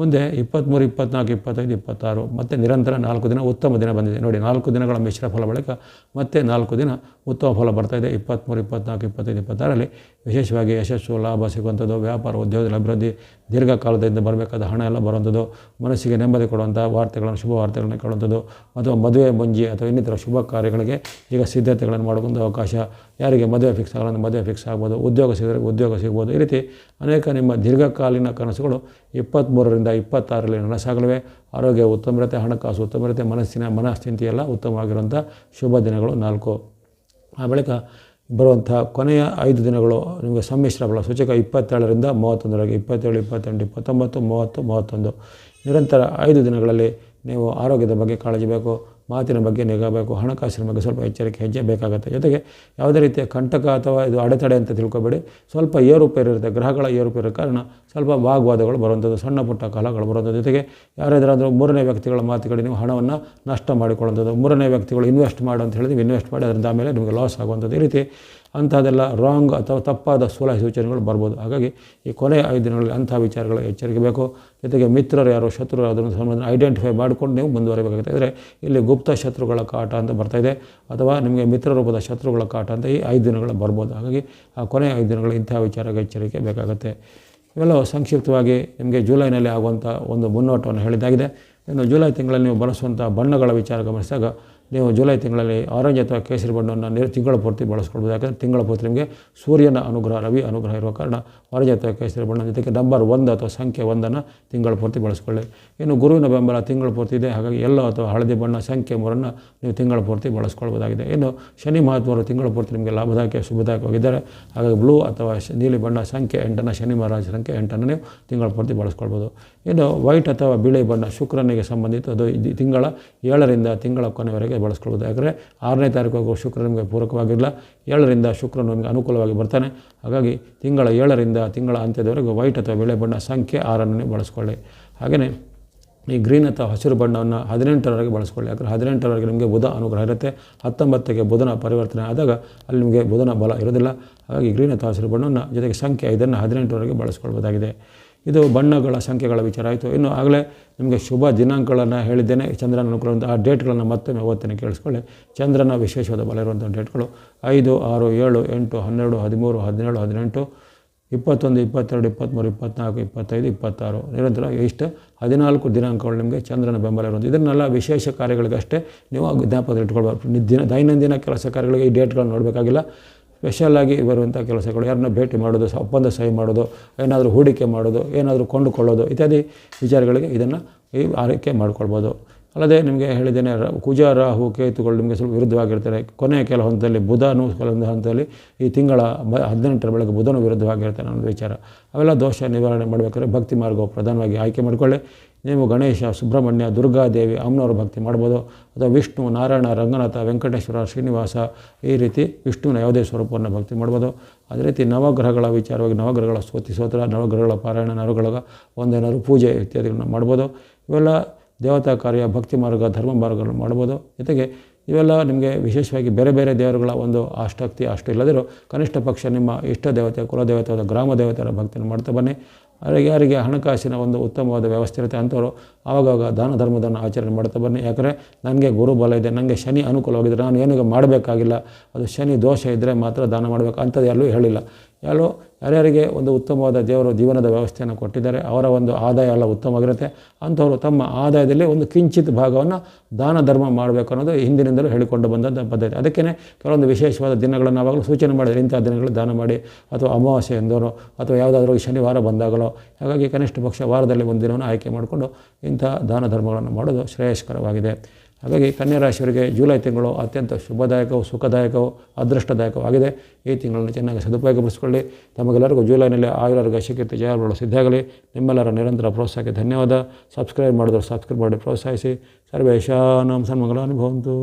ಮುಂದೆ ಇಪ್ಪತ್ತ್ಮೂರು ಇಪ್ಪತ್ನಾಲ್ಕು, ಇಪ್ಪತ್ತೈದು, ಇಪ್ಪತ್ತಾರು, ಮತ್ತು ನಿರಂತರ ನಾಲ್ಕು ದಿನ ಉತ್ತಮ ದಿನ ಬಂದಿದೆ. ನೋಡಿ, ನಾಲ್ಕು ದಿನಗಳ ಮಿಶ್ರ ಫಲ ಬಳಿಕ ಮತ್ತೆ ನಾಲ್ಕು ದಿನ ಉತ್ತಮ ಫಲ ಬರ್ತಾಯಿದೆ ಇಪ್ಪತ್ತ್ಮೂರು ಇಪ್ಪತ್ನಾಲ್ಕು, ಇಪ್ಪತ್ತೈದು ಇಪ್ಪತ್ತಾರಲ್ಲಿ ವಿಶೇಷವಾಗಿ ಯಶಸ್ಸು, ಲಾಭ ಸಿಗುವಂಥದ್ದು, ವ್ಯಾಪಾರ ಉದ್ಯೋಗದ ಅಭಿವೃದ್ಧಿ ದೀರ್ಘಕಾಲದಿಂದ ಬರಬೇಕಾದ ಹಣ ಎಲ್ಲ ಬರುವಂಥದ್ದು, ಮನಸ್ಸಿಗೆ ನೆಮ್ಮದಿ ಕೊಡುವಂಥ ವಾರ್ತೆಗಳನ್ನು, ಶುಭ ವಾರ್ತೆಗಳನ್ನು ಕೇಳುವಂಥದ್ದು, ಅಥವಾ ಮದುವೆ, ಮುಂಜಿ ಅಥವಾ ಇನ್ನಿತರ ಶುಭ ಕಾರ್ಯಗಳಿಗೆ ಈಗ ಸಿದ್ಧತೆಗಳನ್ನು ಮಾಡುವಂಥ ಅವಕಾಶ, ಯಾರಿಗೆ ಮದುವೆ ಫಿಕ್ಸ್ ಆಗಲ್ಲ ಮದುವೆ ಫಿಕ್ಸ್ ಆಗ್ಬೋದು, ಉದ್ಯೋಗ ಸಿಗದ್ರೆ ಉದ್ಯೋಗ ಸಿಗ್ಬೋದು. ಈ ರೀತಿ ಅನೇಕ ನಿಮ್ಮ ದೀರ್ಘಕಾಲೀನ ಕನಸುಗಳು ಇಪ್ಪತ್ತ್ಮೂರರಿಂದ ಇಪ್ಪತ್ತಾರರಲ್ಲಿ ನನಸಾಗಲಿವೆ. ಆರೋಗ್ಯ ಉತ್ತಮ ಹಣಕಾಸು ಉತ್ತಮ ಮನಸ್ಸಿನ ಮನಸ್ಥಿತಿ ಎಲ್ಲ ಉತ್ತಮವಾಗಿರುವಂಥ ಶುಭ ದಿನಗಳು ನಾಲ್ಕು. ಆ ಬಳಿಕ ಬರುವಂಥ ಕೊನೆಯ ಐದು ದಿನಗಳು ನಿಮಗೆ ಸಮ್ಮಿಶ್ರ ಫಲ ಸೂಚಕ ಇಪ್ಪತ್ತೇಳರಿಂದ ಮೂವತ್ತೊಂದರವರೆಗೆ, ಇಪ್ಪತ್ತೇಳು, ಇಪ್ಪತ್ತೆಂಟು, ಇಪ್ಪತ್ತೊಂಬತ್ತು, ಮೂವತ್ತು, ಮೂವತ್ತೊಂದು. ನಿರಂತರ ಐದು ದಿನಗಳಲ್ಲಿ ನೀವು ಆರೋಗ್ಯದ ಬಗ್ಗೆ ಕಾಳಜಿ ಬೇಕು. ಮಾತಿನ ಬಗ್ಗೆ ನಿಗಾ ಬೇಕು ಹಣಕಾಸಿನ ಬಗ್ಗೆ ಸ್ವಲ್ಪ ಎಚ್ಚರಿಕೆ ಹೆಜ್ಜೆ ಬೇಕಾಗುತ್ತೆ ಜೊತೆಗೆ ಯಾವುದೇ ರೀತಿಯ ಕಂಟಕ ಅಥವಾ ಇದು ಅಡೆತಡೆ ಅಂತ ತಿಳ್ಕೊಬೇಡಿ. ಸ್ವಲ್ಪ ಏರುಪೇರು ಇರುತ್ತೆ, ಗ್ರಹಗಳ ಏರುಪೇರು ಕಾರಣ ಸ್ವಲ್ಪ ವಾಗ್ವಾದಗಳು ಬರುವಂಥದ್ದು, ಸಣ್ಣ ಪುಟ್ಟ ಕಲಗಳು ಬರುವಂಥದ್ದು. ಜೊತೆಗೆ ಯಾರಾದರೂ ಮೂರನೇ ವ್ಯಕ್ತಿಗಳ ಮಾತುಗಳಿಗೆ ನೀವು ಹಣವನ್ನು ನಷ್ಟ ಮಾಡಿಕೊಳ್ಳುವಂಥದ್ದು, ಮೂರನೇ ವ್ಯಕ್ತಿಗಳು ಇನ್ವೆಸ್ಟ್ ಮಾಡು ಅಂತ ಹೇಳಿದ್ರೆ ಇನ್ವೆಸ್ಟ್ ಮಾಡಿ, ಅದರಿಂದ ಆಮೇಲೆ ನಿಮಗೆ ಲಾಸ್ ಆಗುವಂಥದ್ದು. ಈ ರೀತಿ ಅಂಥದ್ದೆಲ್ಲ ರಾಂಗ್ ಅಥವಾ ತಪ್ಪಾದ ಸಲಹೆ ಸೂಚನೆಗಳು ಬರ್ಬೋದು. ಹಾಗಾಗಿ ಈ ಕೊನೆಯ ಐದು ದಿನಗಳಲ್ಲಿ ಅಂಥ ವಿಚಾರಗಳ ಎಚ್ಚರಿಕೆ ಬೇಕು. ಜೊತೆಗೆ ಮಿತ್ರರು ಯಾರು ಶತ್ರು ಅದನ್ನು ಸಂಬಂಧ ಐಡೆಂಟಿಫೈ ಮಾಡಿಕೊಂಡು ನೀವು ಮುಂದುವರಿಬೇಕಾಗುತ್ತೆ. ಅಂದರೆ ಇಲ್ಲಿ ಗುಪ್ತ ಶತ್ರುಗಳ ಕಾಟ ಅಂತ ಬರ್ತಾಯಿದೆ ಅಥವಾ ನಿಮಗೆ ಮಿತ್ರ ರೂಪದ ಶತ್ರುಗಳ ಕಾಟ ಅಂತ ಈ ಐದು ದಿನಗಳು ಬರ್ಬೋದು. ಹಾಗಾಗಿ ಆ ಕೊನೆಯ ಐದು ದಿನಗಳು ಇಂಥ ವಿಚಾರಗಳ ಎಚ್ಚರಿಕೆ ಬೇಕಾಗುತ್ತೆ. ಇವೆಲ್ಲ ಸಂಕ್ಷಿಪ್ತವಾಗಿ ನಿಮಗೆ ಜುಲೈನಲ್ಲಿ ಆಗುವಂಥ ಒಂದು ಮುನ್ನೋಟವನ್ನು ಹೇಳಿದ್ದಾಗಿದೆ. ಇನ್ನು ಜುಲೈ ತಿಂಗಳಲ್ಲಿ ನೀವು ಬಳಸುವಂಥ ಬಣ್ಣಗಳ ವಿಚಾರ ಗಮನಿಸಿದಾಗ ನೀವು ಜುಲೈ ತಿಂಗಳಲ್ಲಿ ಆರೆಂಜ್ ಅಥವಾ ಕೇಸರಿ ಬಣ್ಣವನ್ನು ನೀರು ತಿಂಗಳ ಪೂರ್ತಿ ಬಳಸ್ಕೊಳ್ಬೋದು. ಯಾಕಂದರೆ ತಿಂಗಳ ಪೂರ್ತಿ ನಿಮಗೆ ಸೂರ್ಯನ ಅನುಗ್ರಹ ರವಿ ಅನುಗ್ರಹ ಇರುವ ಕಾರಣ ಆರೆಂಜ್ ಅಥವಾ ಕೇಸರಿ ಬಣ್ಣ ಜೊತೆಗೆ ನಂಬರ್ ಒಂದು ಅಥವಾ ಸಂಖ್ಯೆ ಒಂದನ್ನು ತಿಂಗಳ ಪೂರ್ತಿ ಬಳಸ್ಕೊಳ್ಳಿ. ಇನ್ನು ಗುರುವಿನ ಬೆಂಬಲ ತಿಂಗಳ ಪೂರ್ತಿ ಇದೆ. ಹಾಗಾಗಿ ಎಲ್ಲೋ ಅಥವಾ ಹಳದಿ ಬಣ್ಣ, ಸಂಖ್ಯೆ ಮೂರನ್ನು ನೀವು ತಿಂಗಳ ಪೂರ್ತಿ ಬಳಸ್ಕೊಳ್ಬೋದಾಗಿದೆ. ಇನ್ನು ಶನಿ ಮಹತ್ವರು ತಿಂಗಳ ಪೂರ್ತಿ ನಿಮಗೆ ಲಾಭದಾಯಕ ಶುಭದಾಯಕವಾಗಿದ್ದಾರೆ ಹಾಗಾಗಿ ಬ್ಲೂ ಅಥವಾ ನೀಲಿ ಬಣ್ಣ ಸಂಖ್ಯೆ ಎಂಟನ್ನು, ಶನಿ ಮಹಾರಾಜ ಸಂಖ್ಯೆ ಎಂಟನ್ನು ನೀವು ತಿಂಗಳ ಪೂರ್ತಿ ಬಳಸ್ಕೊಳ್ಬೋದು. ಇನ್ನು ವೈಟ್ ಅಥವಾ ಬಿಳಿ ಬಣ್ಣ ಶುಕ್ರನಿಗೆ ಸಂಬಂಧಿತ ಅದು ಇದು ತಿಂಗಳ ಏಳರಿಂದ ತಿಂಗಳ ಕೊನೆವರೆಗೆ ಬಳಸ್ಕೊಳ್ಬೋದು ಯಾಕಂದರೆ ಆರನೇ ತಾರೀಕು ಶುಕ್ರ ನಿಮಗೆ ಪೂರಕವಾಗಿಲ್ಲ. ಏಳರಿಂದ ಶುಕ್ರನು ನಿಮಗೆ ಅನುಕೂಲವಾಗಿ ಬರ್ತಾನೆ. ಹಾಗಾಗಿ ತಿಂಗಳ ಏಳರಿಂದ ತಿಂಗಳ ಅಂತ್ಯದವರೆಗೂ ವೈಟ್ ಅಥವಾ ಬಿಳಿ ಬಣ್ಣ ಸಂಖ್ಯೆ ಆರನ್ನು ಬಳಸ್ಕೊಳ್ಳಿ. ಹಾಗೆಯೇ ಈ ಗ್ರೀನ್ ಅಥವಾ ಹಸಿರು ಬಣ್ಣವನ್ನು ಹದಿನೆಂಟರವರೆಗೆ ಬಳಸ್ಕೊಳ್ಳಿ. ಯಾಕಂದರೆ ಹದಿನೆಂಟರವರೆಗೆ ನಿಮಗೆ ಬುಧ ಅನುಗ್ರಹ ಇರುತ್ತೆ. ಹತ್ತೊಂಬತ್ತಕ್ಕೆ ಬುಧನ ಪರಿವರ್ತನೆ ಆದಾಗ ಅಲ್ಲಿ ನಿಮಗೆ ಬುಧನ ಬಲ ಇರೋದಿಲ್ಲ ಹಾಗಾಗಿ ಗ್ರೀನ್ ಅಥವಾ ಹಸಿರು ಬಣ್ಣವನ್ನು ಜೊತೆಗೆ ಸಂಖ್ಯೆ ಇದನ್ನು ಹದಿನೆಂಟರವರೆಗೆ ಬಳಸ್ಕೊಳ್ಬೋದಾಗಿದೆ. ಇದು ಬಣ್ಣಗಳ ಸಂಖ್ಯೆಗಳ ವಿಚಾರ ಆಯಿತು. ಇನ್ನು ಆಗಲೇ ನಿಮಗೆ ಶುಭ ದಿನಾಂಕಗಳನ್ನು ಹೇಳಿದ್ದೇನೆ. ಚಂದ್ರನ ಅನುಕೂಲ ಆ ಡೇಟ್ಗಳನ್ನು ಮತ್ತೊಮ್ಮೆ ಓದ್ತೇನೆ ಕೇಳಿಸ್ಕೊಳ್ಳಿ. ಚಂದ್ರನ ವಿಶೇಷವಾದ ಬಲ ಇರುವಂಥ ಡೇಟ್ಗಳು ಐದು, ಆರು, ಏಳು, ಎಂಟು, ಹನ್ನೆರಡು, ಹದಿಮೂರು, ಹದಿನೇಳು, ಹದಿನೆಂಟು, ಇಪ್ಪತ್ತೊಂದು, ಇಪ್ಪತ್ತೆರಡು, ಇಪ್ಪತ್ತ್ಮೂರು, ಇಪ್ಪತ್ತ್ನಾಲ್ಕು, ಇಪ್ಪತ್ತೈದು, ಇಪ್ಪತ್ತಾರು. ನಿರಂತರ ಇಷ್ಟು ಹದಿನಾಲ್ಕು ದಿನಾಂಕಗಳು ನಿಮಗೆ ಚಂದ್ರನ ಬೆಂಬಲ ಇರುವಂಥ ಇದನ್ನೆಲ್ಲ ವಿಶೇಷ ಕಾರ್ಯಗಳಿಗಷ್ಟೇ ನೀವು ಜ್ಞಾಪಕದಲ್ಲಿ ಇಟ್ಕೊಳ್ಬಾರ್ದು. ದಿನ ದೈನಂದಿನ ಕೆಲಸ ಕಾರ್ಯಗಳಿಗೆ ಈ ಡೇಟ್ಗಳನ್ನು ನೋಡಬೇಕಾಗಿಲ್ಲ. ಸ್ಪೆಷಲಾಗಿ ಬರುವಂಥ ಕೆಲಸಗಳು. ಯಾರನ್ನ ಭೇಟಿ ಮಾಡೋದು ಒಪ್ಪಂದ ಸಹಿ ಮಾಡೋದು, ಏನಾದರೂ ಹೂಡಿಕೆ ಮಾಡೋದು, ಏನಾದರೂ ಕೊಂಡುಕೊಳ್ಳೋದು ಇತ್ಯಾದಿ ವಿಚಾರಗಳಿಗೆ ಇದನ್ನು ಈ ಆರೈಕೆ ಮಾಡ್ಕೊಳ್ಬೋದು. ಅಲ್ಲದೆ ನಿಮಗೆ ಹೇಳಿದ್ದೇನೆ ಕುಜ ರಾಹು, ಕೇತುಗಳು ನಿಮಗೆ ಸ್ವಲ್ಪ ವಿರುದ್ಧವಾಗಿರ್ತಾರೆ. ಕೊನೆಯ ಕೆಲ ಹಂತದಲ್ಲಿ ಬುಧನು ಕೆಲವೊಂದು ಹಂತದಲ್ಲಿ ಈ ತಿಂಗಳ ಹದಿನೆಂಟರ ಬೆಳಗ್ಗೆ ಬುಧನು ವಿರುದ್ಧವಾಗಿರ್ತಾನೆ ಅನ್ನೋದು ವಿಚಾರ. ಅವೆಲ್ಲ ದೋಷ ನಿವಾರಣೆ ಮಾಡಬೇಕಾದ್ರೆ ಭಕ್ತಿ ಮಾರ್ಗವು ಪ್ರಧಾನವಾಗಿ ಆಯ್ಕೆ ಮಾಡಿಕೊಳ್ಳಿ. ನೀವು ಗಣೇಶ, ಸುಬ್ರಹ್ಮಣ್ಯ, ದುರ್ಗಾದೇವಿ, ಅಮ್ಮನವರ ಭಕ್ತಿ ಮಾಡ್ಬೋದು. ಅಥವಾ ವಿಷ್ಣು, ನಾರಾಯಣ, ರಂಗನಾಥ, ವೆಂಕಟೇಶ್ವರ, ಶ್ರೀನಿವಾಸ ಈ ರೀತಿ ವಿಷ್ಣುವಿನ ಯಾವುದೇ ಸ್ವರೂಪವನ್ನು ಭಕ್ತಿ ಮಾಡ್ಬೋದು. ಅದೇ ರೀತಿ ನವಗ್ರಹಗಳ ವಿಚಾರವಾಗಿ ನವಗ್ರಹಗಳ ಸ್ತೋತಿ, ಸ್ತೋತ್ರ, ನವಗ್ರಹಗಳ ಪಾರಾಯಣ, ನವಗ್ರಹಗಳ ಒಂದೇನಾದ್ರು ಪೂಜೆ ಇತ್ಯಾದಿಗಳನ್ನ ಮಾಡ್ಬೋದು. ಇವೆಲ್ಲ ದೇವತಾ ಕಾರ್ಯ, ಭಕ್ತಿ ಮಾರ್ಗ, ಧರ್ಮ ಮಾರ್ಗಗಳನ್ನು ಮಾಡ್ಬೋದು. ಜೊತೆಗೆ ಇವೆಲ್ಲ ನಿಮಗೆ ವಿಶೇಷವಾಗಿ ಬೇರೆ ಬೇರೆ ದೇವರುಗಳ ಒಂದು ಆಸಕ್ತಿ ಅಷ್ಟು ಇಲ್ಲದಿರೋ ಕನಿಷ್ಠ ಪಕ್ಷ ನಿಮ್ಮ ಇಷ್ಟ ದೇವತೆ ಕುಲದೇವತೆ ಅಥವಾ ಗ್ರಾಮ ದೇವತೆಯ ಭಕ್ತಿಯನ್ನು ಮಾಡ್ತಾ ಬನ್ನಿ. ಅವರಿಗೆ ಯಾರಿಗೆ ಹಣಕಾಸಿನ ಒಂದು ಉತ್ತಮವಾದ ವ್ಯವಸ್ಥೆ ಇರುತ್ತೆ ಅಂಥವ್ರು ಆವಾಗವಾಗ ದಾನ ಧರ್ಮದನ್ನು ಆಚರಣೆ ಮಾಡ್ತಾ ಬನ್ನಿ. ಯಾಕಂದರೆ ನನಗೆ ಗುರುಬಲ ಇದೆ, ನನಗೆ ಶನಿ ಅನುಕೂಲವಾಗಿದ್ದರೆ ನಾನು ಏನಿಗೆ ಮಾಡಬೇಕಾಗಿಲ್ಲ, ಅದು ಶನಿ ದೋಷ ಇದ್ದರೆ ಮಾತ್ರ ದಾನ ಮಾಡಬೇಕು ಅಂಥದ್ದು ಎಲ್ಲೂ ಹೇಳಿಲ್ಲ. ಯಾರೋ ಯಾರ್ಯಾರಿಗೆ ಒಂದು ಉತ್ತಮವಾದ ದೇವರು ಜೀವನದ ವ್ಯವಸ್ಥೆಯನ್ನು ಕೊಟ್ಟಿದ್ದಾರೆ, ಅವರ ಒಂದು ಆದಾಯ ಎಲ್ಲ ಉತ್ತಮವಾಗಿರುತ್ತೆ. ಅಂಥವರು ತಮ್ಮ ಆದಾಯದಲ್ಲಿ ಒಂದು ಕಿಂಚಿತ್ ಭಾಗವನ್ನು ದಾನ ಧರ್ಮ ಮಾಡಬೇಕು ಅನ್ನೋದು ಹಿಂದಿನಿಂದಲೂ ಹೇಳಿಕೊಂಡು ಬಂದಂಥ ಪದ್ಧತಿ. ಅದಕ್ಕೇ ಕೆಲವೊಂದು ವಿಶೇಷವಾದ ದಿನಗಳನ್ನು ಆವಾಗಲೂ ಸೂಚನೆ ಮಾಡಿದರೆ ಇಂಥ ದಿನಗಳು ದಾನ ಮಾಡಿ, ಅಥವಾ ಅಮಾವಾಸ್ಯೆ ಎಂದೋ ಅಥವಾ ಯಾವುದಾದ್ರೂ ಶನಿವಾರ ಬಂದಾಗಲೋ, ಹಾಗಾಗಿ ಕನಿಷ್ಠ ಪಕ್ಷ ವಾರದಲ್ಲಿ ಒಂದು ದಿನವನ್ನು ಆಯ್ಕೆ ಮಾಡಿಕೊಂಡು ಇಂಥ ದಾನ ಧರ್ಮಗಳನ್ನು ಮಾಡೋದು ಶ್ರೇಯಸ್ಕರವಾಗಿದೆ. ಹಾಗಾಗಿ ಕನ್ಯಾ ರಾಶಿಯವರಿಗೆ ಜುಲೈ ತಿಂಗಳು ಅತ್ಯಂತ ಶುಭದಾಯಕವು, ಸುಖದಾಯಕವು ಅದೃಷ್ಟದಾಯಕವಾಗಿದೆ ಈ ತಿಂಗಳನ್ನು ಚೆನ್ನಾಗಿ ಸದುಪಯೋಗಪಡಿಸಿಕೊಳ್ಳಿ. ತಮಗೆಲ್ಲರಿಗೂ ಜುಲೈನಲ್ಲಿ ಆಯುರ್ವೇದ ಶಿಕ್ಷಿತ ಜಯಗಳು ಸಿದ್ಧಾಗಲಿ ನಿಮ್ಮೆಲ್ಲರ ನಿರಂತರ ಪ್ರೋತ್ಸಾಹಕ್ಕೆ ಧನ್ಯವಾದ. ಸಬ್ಸ್ಕ್ರೈಬ್ ಮಾಡಿದ್ರು ಸಬ್ಸ್ಕ್ರೈಬ್ ಮಾಡಿ ಪ್ರೋತ್ಸಾಹಿಸಿ. ಸರ್ವೇಶಾನಾಂ ಸನ್ಮಂಗಲಾನುಭವಂತು